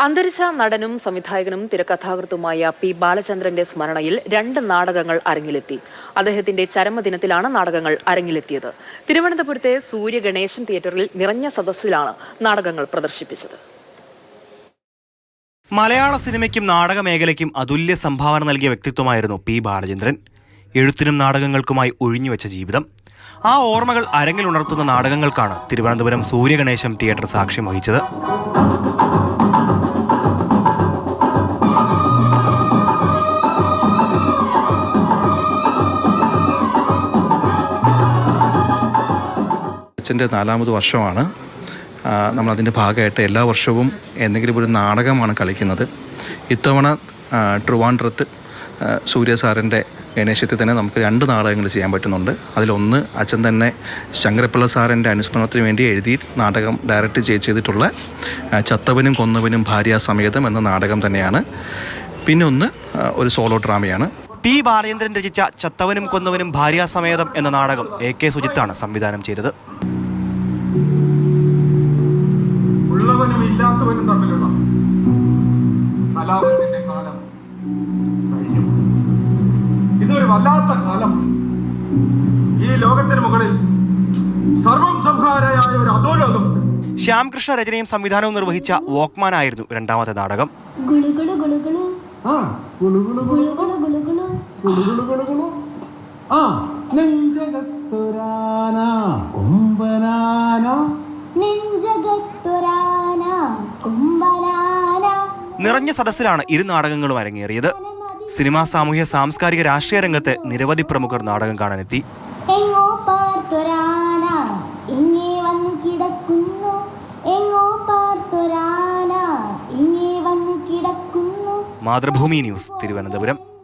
അന്തരിച്ച നടനും സംവിധായകനും തിരക്കഥാകൃത്തുമായ പി ബാലചന്ദ്രന്റെ സ്മരണയിൽ രണ്ട് നാടകങ്ങൾ അരങ്ങിലെത്തി. അദ്ദേഹത്തിന്റെ ചരമദിനത്തിലാണ് നാടകങ്ങൾ അരങ്ങിലെത്തിയത്. തിരുവനന്തപുരത്തെ സൂര്യ ഗണേശൻ തിയേറ്ററിൽ നിറഞ്ഞ സദസ്സിലാണ് നാടകങ്ങൾ പ്രദർശിപ്പിച്ചത്. മലയാള സിനിമയ്ക്കും നാടക മേഖലയ്ക്കും അതുല്യ സംഭാവന നൽകിയ വ്യക്തിത്വമായിരുന്നു പി ബാലചന്ദ്രൻ. എഴുത്തിനും നാടകങ്ങൾക്കുമായി ഒഴിഞ്ഞുവെച്ച ജീവിതം. ആ ഓർമ്മകൾ അരങ്ങിലുണർത്തുന്ന നാടകങ്ങൾക്കാണ് തിരുവനന്തപുരം സൂര്യഗണേശം തിയേറ്റർ സാക്ഷ്യം വഹിച്ചത്. അച്ഛന്റെ നാലാമത് വർഷമാണ്. നമ്മളതിന്റെ ഭാഗമായിട്ട് എല്ലാ വർഷവും എന്തെങ്കിലും ഒരു നാടകമാണ് കളിക്കുന്നത്. ഇത്തവണ ട്രുവാൻഡ്രത്ത് ട്രിവാൻഡ്രത്ത് ആ, സൂര്യ സാറിന്റെ ഗണേശത്തിൽ തന്നെ നമുക്ക് രണ്ട് നാടകങ്ങൾ ചെയ്യാൻ പറ്റുന്നുണ്ട്. അതിലൊന്ന് അച്ഛൻ തന്നെ ശങ്കരപ്പിള്ള സാറിന്റെ അനുസ്മരണത്തിന് വേണ്ടി എഴുതി നാടകം ഡയറക്റ്റ് ചെയ്- ചെയ്തിട്ടുള്ള ചത്തവനും കൊന്നവനും ഭാര്യാസമേതം എന്ന നാടകം തന്നെയാണ്. പിന്നെ ഒന്ന് ഒരു സോളോ ഡ്രാമയാണ്. പി ബാലചന്ദ്രൻ രചിച്ച ചത്തവനും കൊന്നവനും ഭാര്യാസമേതം എന്ന നാടകം എ കെ സുജിത്താണ് സംവിധാനം ചെയ്തത്. ഇല്ലാത്തവനും തമ്മിലുള്ള കലാപത്തിന്റെ കാലം കഴിഞ്ഞു. ഇതൊരു വല്ലാത്ത കാലം. ഈ ലോകത്തിന് മുകളിൽ സർവം സംഹാരയായ ഒരു അധോലോകം. ശ്യാംകൃഷ്ണ രചനയും സംവിധാനവും നിർവഹിച്ച വോക്ക്മാൻ ആയിരുന്നു രണ്ടാമത്തെ നാടകം. ആ നെഞ്ചകത്തൊരാന കുമ്പനാന നിറഞ്ഞ സദസ്സിലാണ് ഇരു നാടകങ്ങളും അരങ്ങേറിയത്. സിനിമാ സാമൂഹ്യ സാംസ്കാരിക രാഷ്ട്രീയ രംഗത്തെ നിരവധി പ്രമുഖർ നാടകം കാണാനെത്തി. മാതൃഭൂമി ന്യൂസ് തിരുവനന്തപുരം.